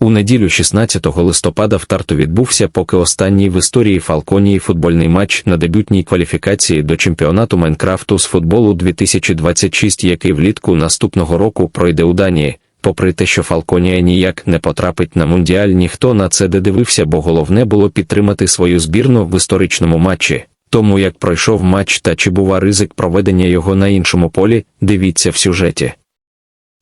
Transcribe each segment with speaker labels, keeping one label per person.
Speaker 1: У неділю 16 листопада в Тарту відбувся поки останній в історії Фалконії футбольний матч на дебютній кваліфікації до чемпіонату Майнкрафту з футболу 2026, який влітку наступного року пройде у Данії. Попри те, що Фалконія ніяк не потрапить на мундіаль, ніхто на це не дивився, бо головне було підтримати свою збірну в історичному матчі. Тому як пройшов матч та чи бува ризик проведення його на іншому полі, дивіться в сюжеті.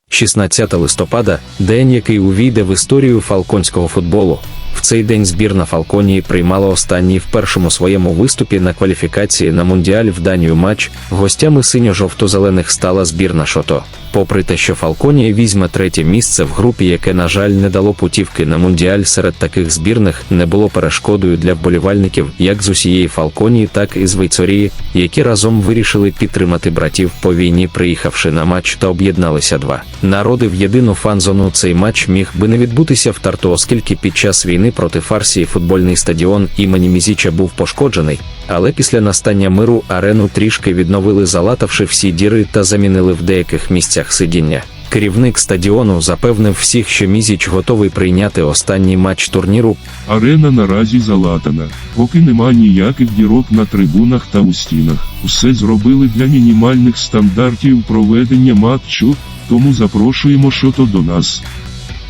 Speaker 1: 16 листопада день, який увійде в історію фалконського футболу. В цей день збірна Фалконії приймала останній в першому своєму виступі на кваліфікації на мундіаль в Данію матч. Гостями синьо-жовто-зелених стала збірна Шото. Попри те, що Фалконія візьме третє місце в групі, яке, на жаль, не дало путівки на мундіаль серед таких збірних, не було перешкодою для вболівальників як з усієї Фалконії, так і з Вейцорії, які разом вирішили підтримати братів по війні, приїхавши на матч та об'єдналися два народи в єдину фан-зону. Цей матч міг би не відбутися в Тарту, оскільки під час війни проти Фарсії футбольний стадіон імені Мізіча був пошкоджений. Але після настання миру арену трішки відновили, залатавши всі діри та замінили в деяких місцях сидіння. Керівник стадіону запевнив всіх, що Мізіч готовий прийняти останній матч турніру.
Speaker 2: Арена наразі залатана, поки нема ніяких дірок на трибунах та у стінах. Усе зробили для мінімальних стандартів проведення матчу, тому запрошуємо шото до нас.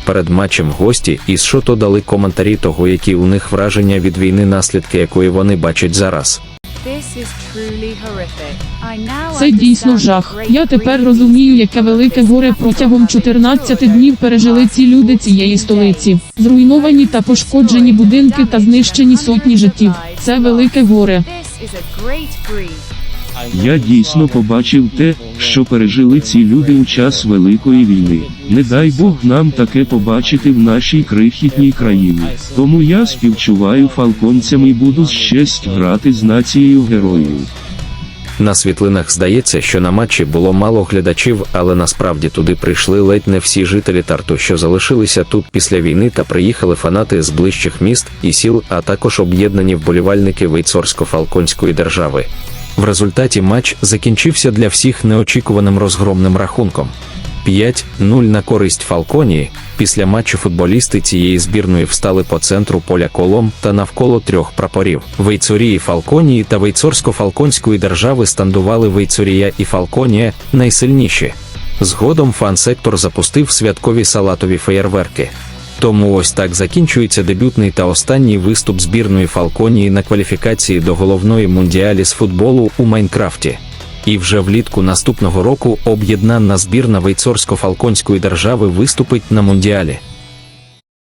Speaker 1: Перед матчем гості із Шото дали коментарі того, які у них враження від війни, наслідки якої вони бачать зараз.
Speaker 3: Це дійсно жах. Я тепер розумію, яке велике горе протягом
Speaker 4: has
Speaker 3: 14 днів пережили ці люди цієї столиці. Зруйновані та пошкоджені будинки та знищені сотні життів. Це велике горе.
Speaker 2: Я дійсно побачив те, що пережили ці люди у час Великої війни. Не дай Бог нам таке побачити в нашій крихітній країні. Тому я співчуваю фалконцям і буду з честь грати з нацією героїв.
Speaker 1: На світлинах здається, що на матчі було мало глядачів, але насправді туди прийшли ледь не всі жителі Тарту, що залишилися тут після війни, та приїхали фанати з ближчих міст і сіл, а також об'єднані вболівальники Вейцорсько-Фалконської держави. В результаті матч закінчився для всіх неочікуваним розгромним рахунком. 5-0 на користь Фалконії. Після матчу футболісти цієї збірної встали по центру поля колом та навколо трьох прапорів. Вейцорії Фалконії та Вейцорсько-Фалконської держави стандували Вейцорія і Фалконія найсильніші. Згодом фан-сектор запустив святкові салатові феєрверки. Тому ось так закінчується дебютний та останній виступ збірної Фалконії на кваліфікації до головної мундіалі з футболу у Майнкрафті. І вже влітку наступного року об'єднана збірна Вейцорсько-Фалконської держави виступить на мундіалі.